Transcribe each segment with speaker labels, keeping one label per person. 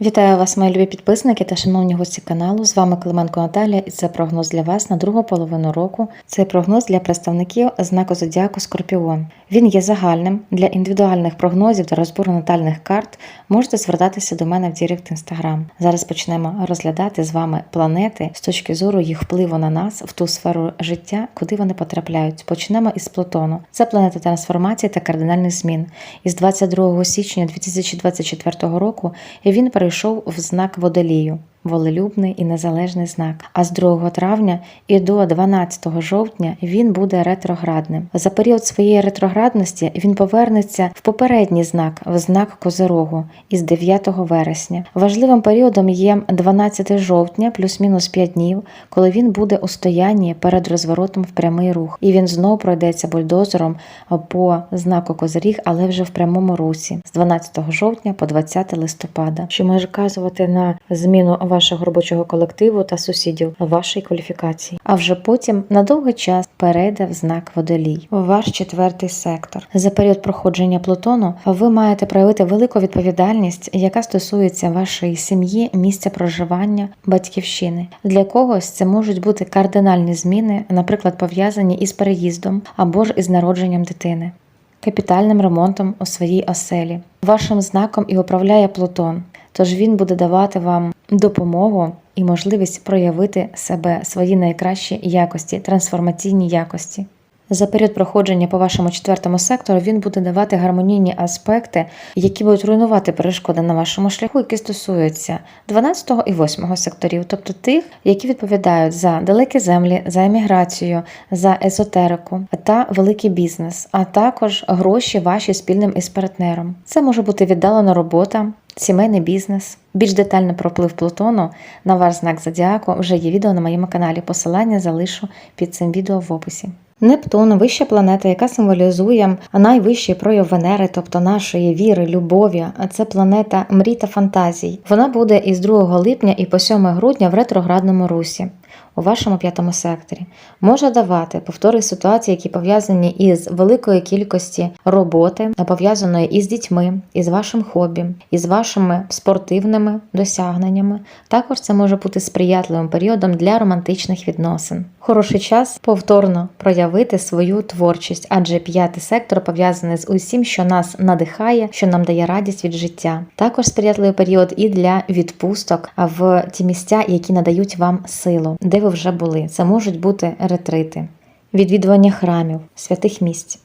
Speaker 1: Вітаю вас, мої любі підписники та шановні гості каналу. З вами Клименко Наталія, і це прогноз для вас на другу половину року. Це прогноз для представників знаку зодіаку Скорпіон. Він є загальним для індивідуальних прогнозів та розбору натальних карт. Можете звертатися до мене в Дірект Інстаграм. Зараз почнемо розглядати з вами планети з точки зору їх впливу на нас в ту сферу життя, куди вони потрапляють. Почнемо із Плутону. Це планета трансформації та кардинальних змін. Із 22 січня 2024 року він перейшов в знак водолію. Волелюбний і незалежний знак. А з 2 травня і до 12 жовтня він буде ретроградним. За період своєї ретроградності він повернеться в попередній знак, в знак Козирогу із 9 вересня. Важливим періодом є 12 жовтня, плюс-мінус 5 днів, коли він буде у стоянні перед розворотом в прямий рух, і він знову пройдеться бульдозером по знаку Козиріг, але вже в прямому русі з 12 жовтня по 20 листопада, що може вказувати на зміну вашого робочого колективу та сусідів вашої кваліфікації. А вже потім на довгий час перейде в знак водолій. Ваш четвертий сектор. За період проходження Плутону ви маєте проявити велику відповідальність, яка стосується вашої сім'ї, місця проживання, батьківщини. Для когось це можуть бути кардинальні зміни, наприклад, пов'язані із переїздом або ж із народженням дитини. Капітальним ремонтом у своїй оселі. Вашим знаком і управляє Плутон, тож він буде давати вам допомогу і можливість проявити себе, свої найкращі якості, трансформаційні якості. За період проходження по вашому четвертому сектору він буде давати гармонійні аспекти, які будуть руйнувати перешкоди на вашому шляху, які стосуються 12 го і 8 секторів, тобто тих, які відповідають за далекі землі, за еміграцію, за езотерику та великий бізнес, а також гроші ваші спільним із партнером. Це може бути віддалена робота. Сімейний бізнес. Більш детально про вплив Плутону на ваш знак зодіаку вже є відео на моєму каналі. Посилання залишу під цим відео в описі. Нептун вища планета, яка символізує найвищий прояв Венери, тобто нашої віри, любові. Це планета мрій та фантазій. Вона буде із 2 липня і по 7 грудня в ретроградному русі. У вашому п'ятому секторі може давати повтори ситуації, які пов'язані із великою кількості роботи, пов'язаної із дітьми, із вашим хобі, із вашими спортивними досягненнями. Також це може бути сприятливим періодом для романтичних відносин. Хороший час повторно проявити свою творчість, адже п'ятий сектор пов'язаний з усім, що нас надихає, що нам дає радість від життя. Також сприятливий період і для відпусток в ті місця, які надають вам силу, де ви вже були. Це можуть бути ретрити, відвідування храмів, святих місць.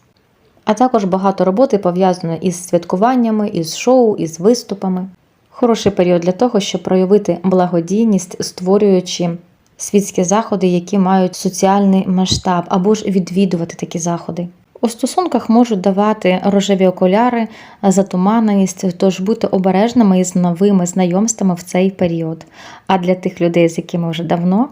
Speaker 1: А також багато роботи пов'язано із святкуваннями, із шоу, із виступами. Хороший період для того, щоб проявити благодійність, створюючи світські заходи, які мають соціальний масштаб, або ж відвідувати такі заходи. У стосунках можуть давати рожеві окуляри, затуманеність, тож бути обережними із новими знайомствами в цей період. А для тих людей, з якими вже давно,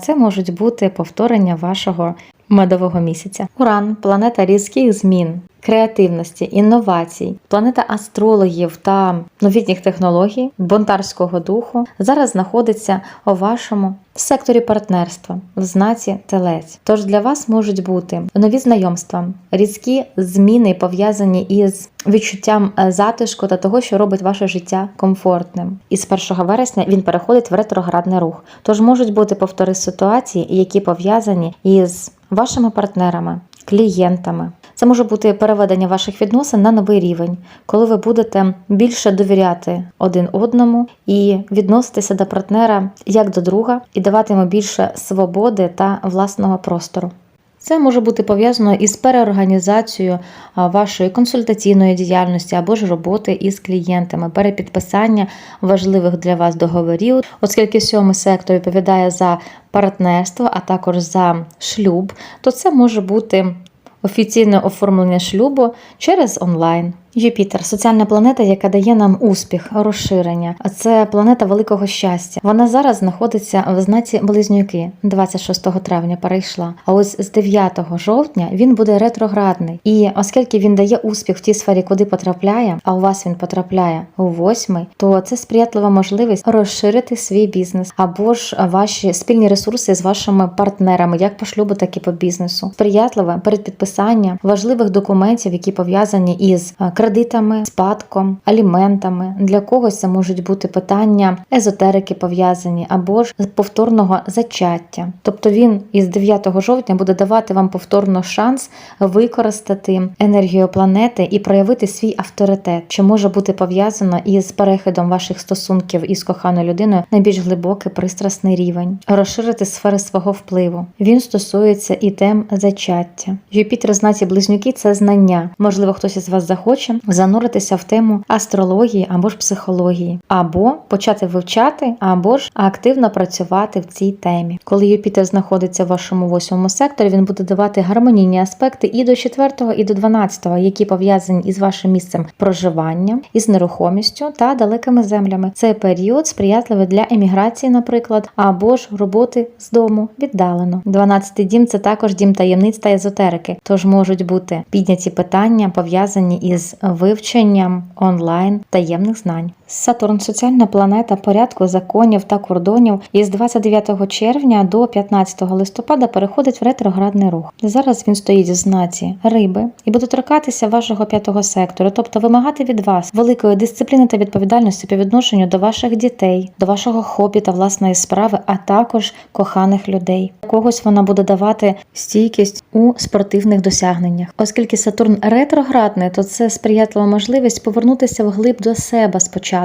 Speaker 1: це можуть бути повторення вашого медового місяця. Уран планета різких змін, креативності, інновацій, планета астрологів та новітніх технологій, бонтарського духу зараз знаходиться у вашому секторі партнерства в знаці телець. Тож для вас можуть бути нові знайомства, різкі зміни пов'язані із відчуттям е, затишку та того, що робить ваше життя комфортним. І з 1 вересня він переходить в ретроградний рух. Тож можуть бути повтори ситуації, які пов'язані із вашими партнерами, клієнтами. Це може бути переведення ваших відносин на новий рівень, коли ви будете більше довіряти один одному і відноситися до партнера як до друга, і давати йому більше свободи та власного простору. Це може бути пов'язано із переорганізацією вашої консультаційної діяльності або ж роботи із клієнтами, перепідписання важливих для вас договорів, оскільки сьомий сектор відповідає за партнерство, а також за шлюб, то це може бути офіційне оформлення шлюбу через онлайн. Юпітер соціальна планета, яка дає нам успіх, розширення. А це планета великого щастя. Вона зараз знаходиться в знаці Близнюки. 26 травня перейшла. А ось з 9 жовтня він буде ретроградний. І оскільки він дає успіх в тій сфері, куди потрапляє, а у вас він потрапляє у восьмий, то це сприятлива можливість розширити свій бізнес або ж ваші спільні ресурси з вашими партнерами, як по шлюбу, так і по бізнесу. Сприятливе перед підписанням підписання важливих документів, які пов'язані із е, кредитами, спадком, аліментами. Для когось це можуть бути питання езотерики пов'язані або ж повторного зачаття. Тобто він із 9 жовтня буде давати вам повторно шанс використати енергію планети і проявити свій авторитет, що може бути пов'язано із перехідом ваших стосунків із коханою людиною на більш глибокий пристрасний рівень, розширити сфери свого впливу. Він стосується і тем зачаття. Юпітер в близнюки це знання. Можливо, хтось із вас захоче зануритися в тему астрології або ж психології, або почати вивчати, або ж активно працювати в цій темі. Коли Юпітер знаходиться в вашому восьмому секторі, він буде давати гармонійні аспекти і до 4, і до 12, які пов'язані із вашим місцем проживання, із нерухомістю та далекими землями. Це період сприятливий для еміграції, наприклад, або ж роботи з дому віддалено. 12 дім це також дім таємниць та езотерики, тож можуть бути підняті питання пов'язані із вивченням онлайн таємних знань. Сатурн соціальна планета порядку законів та кордонів із 29 червня до 15 листопада переходить в ретроградний рух. Зараз він стоїть в знаці риби і буде торкатися вашого п'ятого сектору, тобто вимагати від вас великої дисципліни та відповідальності по відношенню до ваших дітей, до вашого хобі та власної справи, а також коханих людей. Когось вона буде давати стійкість у спортивних досягненнях, оскільки Сатурн ретроградний, то це сприятлива можливість повернутися вглиб до себе спочатку,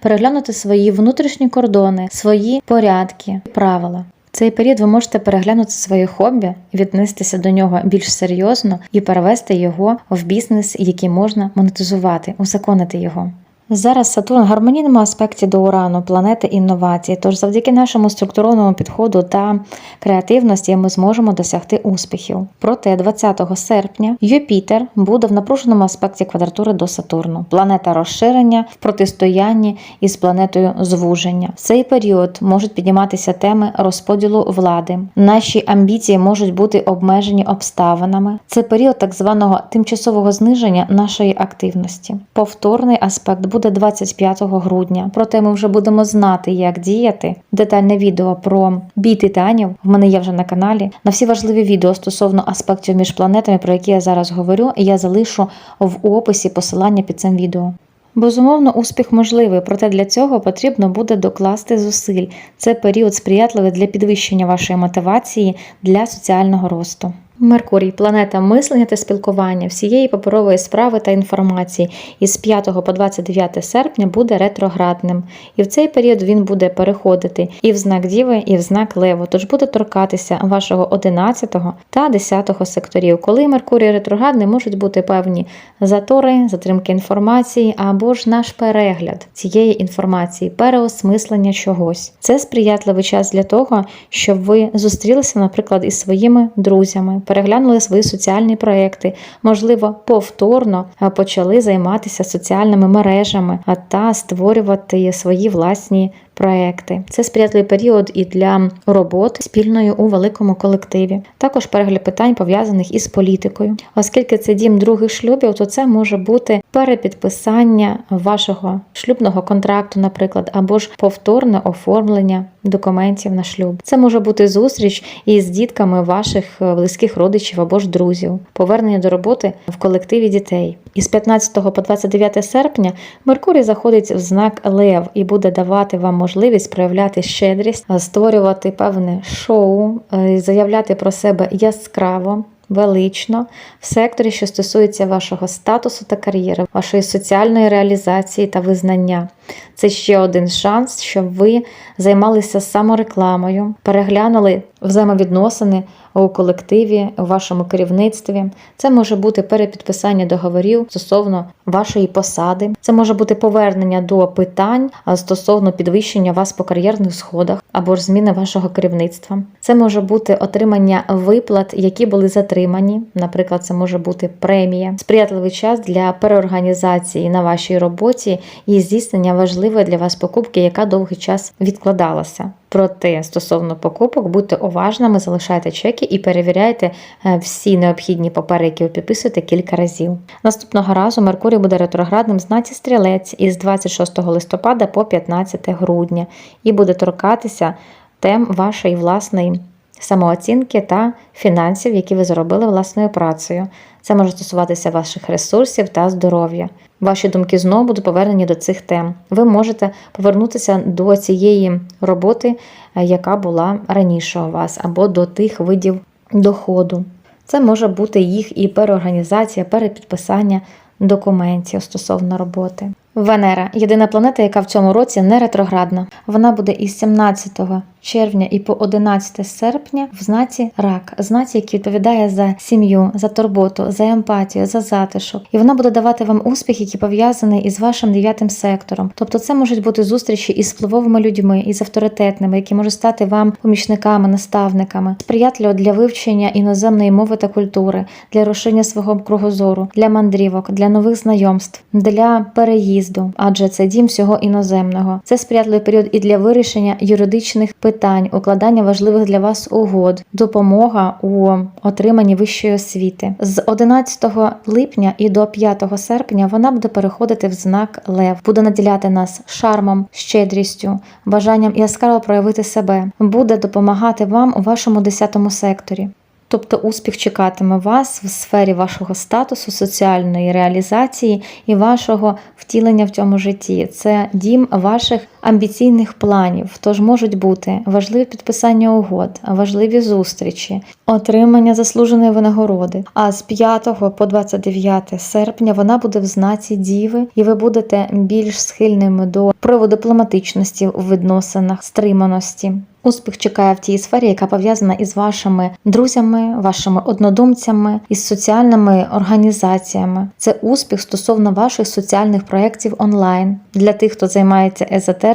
Speaker 1: переглянути свої внутрішні кордони, свої порядки, правила. В цей період ви можете переглянути своє хобі, віднестися до нього більш серйозно і перевести його в бізнес, який можна монетизувати, узаконити його. Зараз Сатурн в гармонійному аспекті до Урану, планети інновацій. Тож завдяки нашому структурованому підходу та креативності ми зможемо досягти успіхів. Проте 20 серпня Юпітер буде в напруженому аспекті квадратури до Сатурну. Планета розширення в протистоянні із планетою звуження. В цей період можуть підніматися теми розподілу влади. Наші амбіції можуть бути обмежені обставинами. Це період так званого тимчасового зниження нашої активності. Повторний аспект буде 25 грудня. Проте ми вже будемо знати, як діяти. Детальне відео про бій титанів в мене є вже на каналі. На всі важливі відео стосовно аспектів між планетами, про які я зараз говорю, я залишу в описі посилання під цим відео. Безумовно, успіх можливий, проте для цього потрібно буде докласти зусиль. Це період сприятливий для підвищення вашої мотивації для соціального росту. Меркурій планета мислення та спілкування всієї паперової справи та інформації із 5 по 29 серпня буде ретроградним, і в цей період він буде переходити і в знак Діви, і в знак Леву, тож буде торкатися вашого 11 та 10 секторів. Коли Меркурій ретроградний, можуть бути певні затори, затримки інформації або ж наш перегляд цієї інформації, переосмислення чогось. Це сприятливий час для того, щоб ви зустрілися, наприклад, із своїми друзями переглянули свої соціальні проекти, можливо, повторно е, почали займатися соціальними мережами а та створювати свої власні проекти. Це сприятливий період і для роботи спільної у великому колективі. Також перегляд питань пов'язаних із політикою. Оскільки це дім других шлюбів, то це може бути перепідписання вашого шлюбного контракту, наприклад, або ж повторне оформлення документів на шлюб. Це може бути зустріч із дітками ваших е, близьких родичів або ж друзів, повернення до роботи в колективі дітей. Із 15 по 29 серпня Меркурій заходить в знак Лев і буде давати вам можливість проявляти щедрість, створювати певне шоу, е, заявляти про себе яскраво. Велично в секторі, що стосується вашого статусу та кар'єри, вашої соціальної реалізації та визнання. Це ще один шанс, щоб ви займалися саморекламою, переглянули взаємовідносини у колективі, у вашому керівництві. Це може бути перепідписання договорів стосовно вашої посади. Це може бути повернення до питань стосовно підвищення вас по кар'єрних сходах або ж зміни вашого керівництва. Це може бути отримання виплат, які були затримані. Наприклад, це може бути премія, сприятливий час для переорганізації на вашій роботі і здійснення важливої для вас покупки, яка довгий час відкладалася. Проте стосовно покупок, будьте уважними, залишайте чеки і перевіряйте е, всі необхідні папери, які ви підписуєте кілька разів. Наступного разу Меркурій буде ретроградним в знаці стрілець із 26 листопада по 15 грудня і буде торкатися тем вашої власної самооцінки та фінансів, які ви заробили власною працею. Це може стосуватися ваших ресурсів та здоров'я. Ваші думки знову будуть повернені до цих тем. Ви можете повернутися до цієї роботи, е, яка була раніше у вас, або до тих видів доходу. Це може бути їх і переорганізація, перепідписання документів стосовно роботи. Венера єдина планета, яка в цьому році не ретроградна. Вона буде із 17 червня і по 11 серпня в знаці рак, знаці, який відповідає за сім'ю, за турботу, за емпатію, за затишок. І вона буде давати вам успіх, який пов'язаний із вашим дев'ятим сектором. Тобто, це можуть бути зустрічі із впливовими людьми, із авторитетними, які можуть стати вам помічниками, наставниками, сприятливо для вивчення іноземної мови та культури, для розширення свого кругозору, для мандрівок, для нових знайомств, для переїзду, адже це дім всього іноземного. Це сприятливий період і для вирішення юридичних питань, укладання важливих для вас угод, допомога у отриманні вищої освіти. З 11 липня і до 5 серпня вона буде переходити в знак Лев, буде наділяти нас шармом, щедрістю, бажанням яскраво проявити себе, буде допомагати вам у вашому 10 секторі. Тобто успіх чекатиме вас в сфері вашого статусу, соціальної реалізації і вашого втілення в цьому житті. Це дім ваших амбіційних планів. Тож можуть бути важливі підписання угод, важливі зустрічі, отримання заслуженої винагороди. А з 5 по 29 серпня вона буде в знаці Діви, і ви будете більш схильними до прояву дипломатичності у відносинах, стриманості. Успіх чекає в тій сфері, яка пов'язана із вашими друзями, вашими однодумцями, із соціальними організаціями. Це успіх стосовно ваших соціальних проєктів онлайн. Для тих, хто займається езотерикою,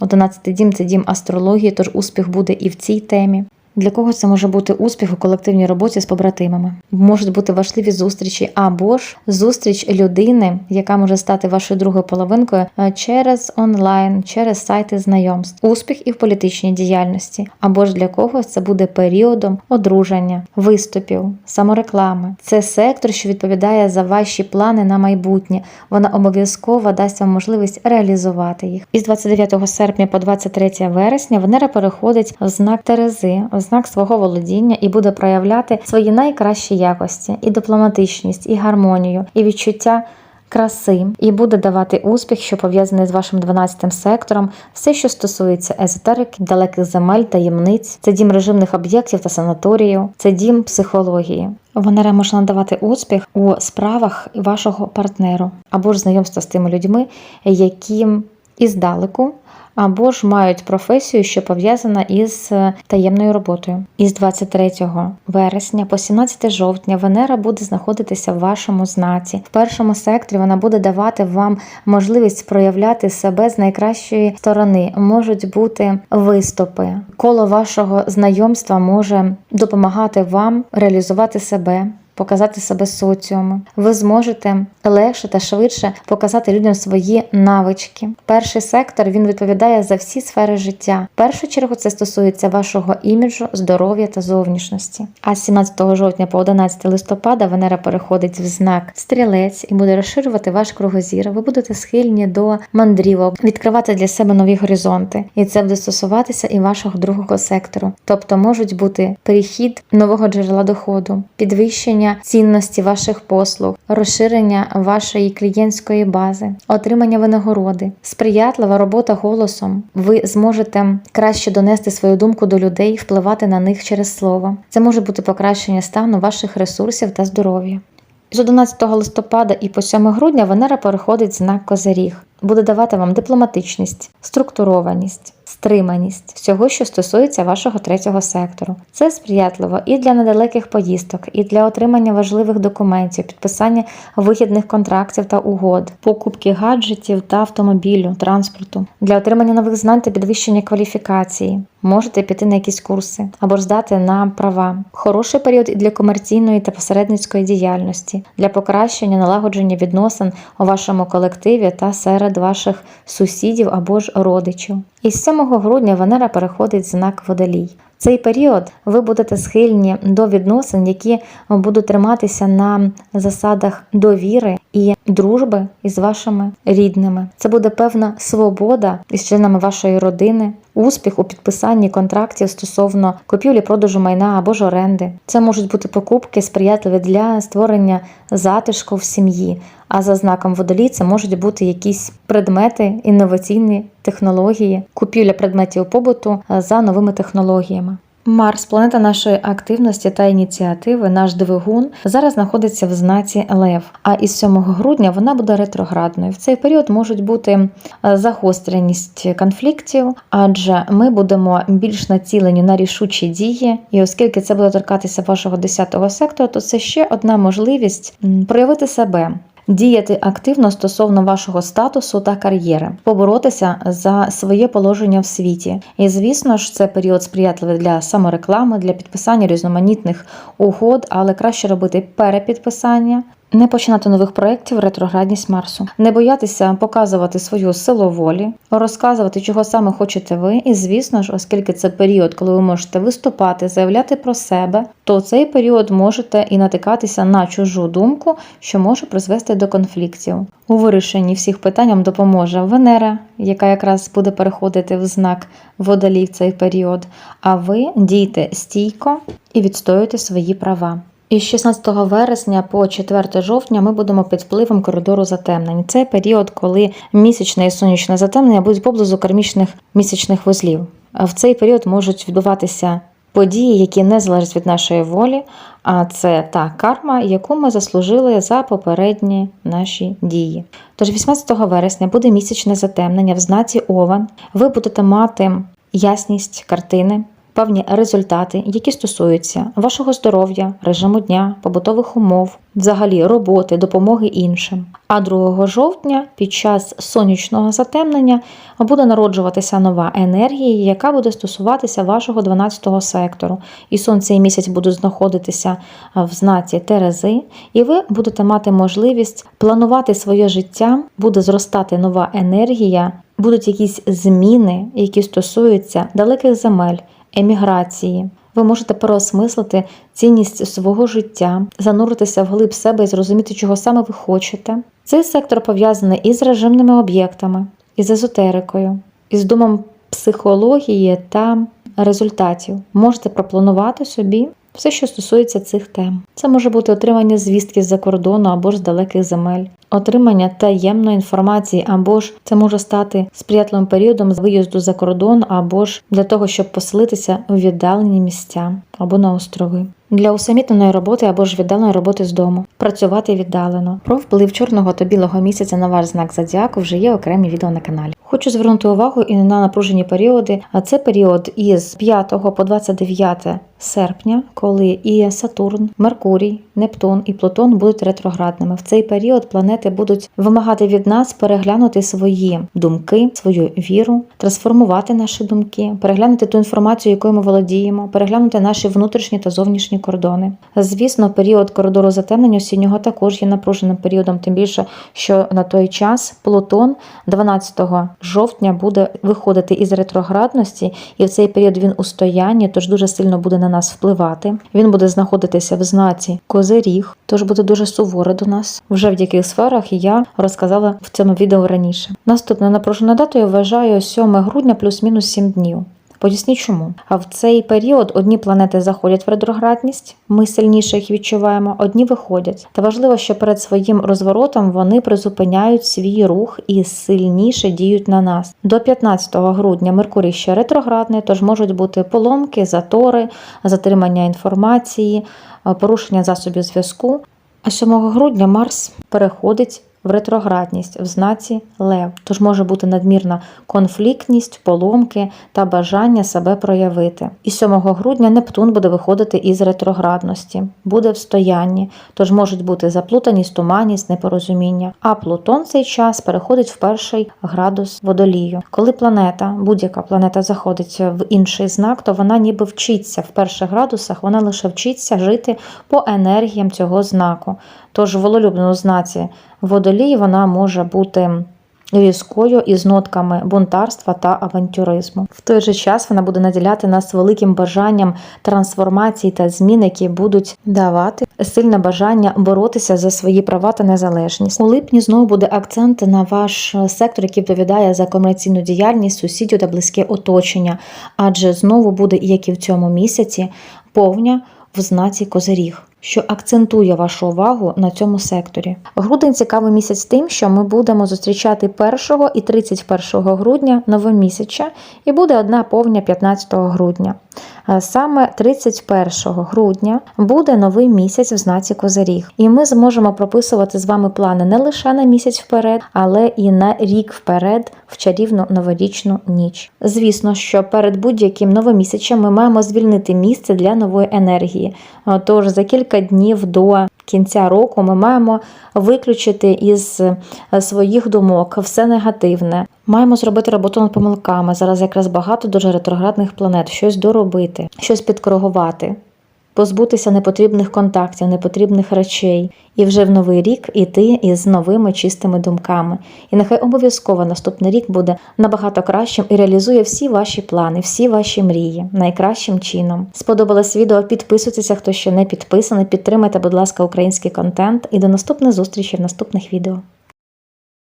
Speaker 1: 11 дім це дім астрології, тож успіх буде і в цій темі. Для когось це може бути успіх у колективній роботі з побратимами. Можуть бути важливі зустрічі, або ж зустріч людини, яка може стати вашою другою половинкою е, через онлайн, через сайти знайомств, успіх і в політичній діяльності, або ж для когось це буде періодом одруження, виступів, самореклами. Це сектор, що відповідає за ваші плани на майбутнє. Вона обов'язково дасть вам можливість реалізувати їх. Із 29 серпня по 23 вересня Венера переходить в знак Терези, знак свого володіння і буде проявляти свої найкращі якості, і дипломатичність, і гармонію, і відчуття. Краси і буде давати успіх, що пов'язаний з вашим 12 сектором, все, що стосується езотерики, далеких земель, таємниць, це дім режимних об'єктів та санаторію, це дім психології. Венера може надавати успіх у справах вашого партнеру або ж знайомства з тими людьми, які іздалеку або ж мають професію, що пов'язана із е, таємною роботою. Із 23 вересня по 17 жовтня Венера буде знаходитися в вашому знаці. В першому секторі вона буде давати вам можливість проявляти себе з найкращої сторони. Можуть бути виступи. Коло вашого знайомства може допомагати вам реалізувати себе показати себе соціуму. Ви зможете легше та швидше показати людям свої навички. Перший сектор він відповідає за всі сфери життя. В першу чергу це стосується вашого іміджу, здоров'я та зовнішності. А з 17 жовтня по 11 листопада Венера переходить в знак стрілець і буде розширювати ваш кругозір. Ви будете схильні до мандрівок, відкривати для себе нові горизонти, і це буде стосуватися і вашого другого сектору. Тобто можуть бути перехід нового джерела доходу, підвищення цінності ваших послуг, розширення вашої клієнтської бази, отримання винагороди, сприятлива робота голосом. Ви зможете краще донести свою думку до людей, впливати на них через слово. Це може бути покращення стану ваших ресурсів та здоров'я. З 11 листопада і по 7 грудня Венера переходить знак Козиріг, буде давати вам дипломатичність, структурованість, стриманість всього, що стосується вашого третього сектору. Це сприятливо і для недалеких поїздок, і для отримання важливих документів, підписання вигідних контрактів та угод, покупки гаджетів та автомобілю, транспорту, для отримання нових знань та підвищення кваліфікації. Можете піти на якісь курси або здати на права. Хороший період і для комерційної та посередницької діяльності, для покращення налагодження відносин у вашому колективі та серед ваших сусідів або ж родичів. Із 7 грудня Венера переходить в знак водолій. В цей період ви будете схильні до відносин, які будуть триматися на засадах довіри і дружби із вашими рідними. Це буде певна свобода із членами вашої родини, успіх у підписанні контрактів стосовно купівлі продажу майна або ж оренди. Це можуть бути покупки сприятливі для створення затишку в сім'ї. А за знаком водолій це можуть бути якісь предмети, інноваційні технології, купівля предметів побуту е, за новими технологіями. Марс, планета нашої активності та ініціативи, наш двигун, зараз знаходиться в знаці Лев. А із 7 грудня вона буде ретроградною. В цей період можуть бути е, загостреність конфліктів, адже ми будемо більш націлені на рішучі дії. І оскільки це буде торкатися вашого 10-го сектору, то це ще одна можливість проявити себе. Діяти активно стосовно вашого статусу та кар'єри, поборотися за своє положення в світі. І звісно ж, це період сприятливий для самореклами, для підписання різноманітних угод, але краще робити перепідписання. Не починати нових проєктів ретроградність Марсу, не боятися показувати свою силу волі, розказувати, чого саме хочете ви. І звісно ж, оскільки це період, коли ви можете виступати, заявляти про себе, то цей період можете і натикатися на чужу думку, що може призвести до конфліктів. У вирішенні всіх питань вам допоможе Венера, яка якраз буде переходити в знак водолій в цей період. А ви дійте стійко і відстоюйте свої права. Із 16 вересня по 4 жовтня ми будемо під впливом коридору затемнень. Це період, коли місячне і сонячне затемнення будуть поблизу кармічних місячних вузлів. В цей період можуть відбуватися події, які не залежать від нашої волі, а це та карма, яку ми заслужили за попередні наші дії. Тож 18 вересня буде місячне затемнення в знаці Овен. Ви будете мати ясність картини певні результати, які стосуються вашого здоров'я, режиму дня, побутових умов, взагалі роботи, допомоги іншим. А 2 жовтня під час сонячного затемнення буде народжуватися нова енергія, яка буде стосуватися вашого 12-го сектору. І сонце і місяць будуть знаходитися в знаці Терези, і ви будете мати можливість планувати своє життя, буде зростати нова енергія, будуть якісь зміни, які стосуються далеких земель еміграції. Ви можете переосмислити цінність свого життя, зануритися в глиб себе і зрозуміти, чого саме ви хочете. Цей сектор пов'язаний із режимними об'єктами, із езотерикою, із домом психології та результатів. Можете пропланувати собі все, що стосується цих тем. Це може бути отримання звістки з-за кордону або ж з далеких земель, отримання таємної інформації, або ж це може стати сприятливим періодом з виїзду за кордон, або ж для того, щоб поселитися у віддалені місця або на острови. Для усамітненої роботи або ж віддаленої роботи з дому, працювати віддалено. Про вплив чорного та білого місяця на ваш знак зодіаку вже є окремі відео на каналі. Хочу звернути увагу і на напружені періоди. А це період із 5 по 29 серпня, коли і Сатурн, Меркурій, Нептун і Плутон будуть ретроградними. В цей період планети будуть вимагати від нас переглянути свої думки, свою віру, трансформувати наші думки, переглянути ту інформацію, якою ми володіємо, переглянути наші внутрішні та зовнішні кордони. Звісно, період коридору затемнення осіннього також є напруженим періодом, тим більше, що на той час Плутон 12 жовтня буде виходити із ретроградності, і в цей період він у стоянні, тож дуже сильно буде на нас впливати. Він буде знаходитися в знаці Козиріг, тож буде дуже суворо до нас вже в яких сферах я розказала в цьому відео раніше. Наступна напружена дата я вважаю 7 грудня плюс-мінус 7 днів. Поясніть чому. А в цей період одні планети заходять в ретроградність, ми сильніше їх відчуваємо, одні виходять. Та важливо, що перед своїм розворотом вони призупиняють свій рух і сильніше діють на нас. До 15 грудня Меркурій ще ретроградний, тож можуть бути поломки, затори, затримання інформації, порушення засобів зв'язку. А 7 грудня Марс переходить в ретроградність в знаці Лев, тож може бути надмірна конфліктність, поломки та бажання себе проявити. І 7 грудня Нептун буде виходити із ретроградності, буде в стоянні, тож можуть бути заплутаність, туманність, непорозуміння. А Плутон цей час переходить в перший градус водолію. Коли планета, будь-яка планета заходить в інший знак, то вона ніби вчиться в перших градусах, вона лише вчиться жити по енергіям цього знаку. Тож в знаці водолій вона може бути різкою із нотками бунтарства та авантюризму. В той же час вона буде наділяти нас великим бажанням трансформації та змін, які будуть давати сильне бажання боротися за свої права та незалежність. У липні знову буде акцент на ваш сектор, який відповідає за комерційну діяльність, сусідів та близьке оточення, адже знову буде, як і в цьому місяці, повня в знаці Козиріг, що акцентує вашу увагу на цьому секторі. Грудень цікавий місяць тим, що ми будемо зустрічати 1 і 31 грудня новомісяча, і буде одна повня 15 грудня. Е, Саме 31 грудня буде новий місяць в знаці Козиріг, і ми зможемо прописувати з вами плани не лише на місяць вперед, але і на рік вперед в чарівну новорічну ніч. Звісно, що перед будь-яким новомісячем ми маємо звільнити місце для нової енергії. Тож за кілька днів до кінця року ми маємо виключити із е, своїх думок все негативне. Маємо зробити роботу над помилками. Зараз якраз багато дуже ретроградних планет, щось доробити, щось підкоригувати, позбутися непотрібних контактів, непотрібних речей, і вже в новий рік іти із новими чистими думками. І нехай обов'язково наступний рік буде набагато кращим і реалізує всі ваші плани, всі ваші мрії найкращим чином. Сподобалось відео? Підписуйтеся, хто ще не підписаний. Підтримайте, будь ласка, український контент. І до наступних зустрічей в наступних відео.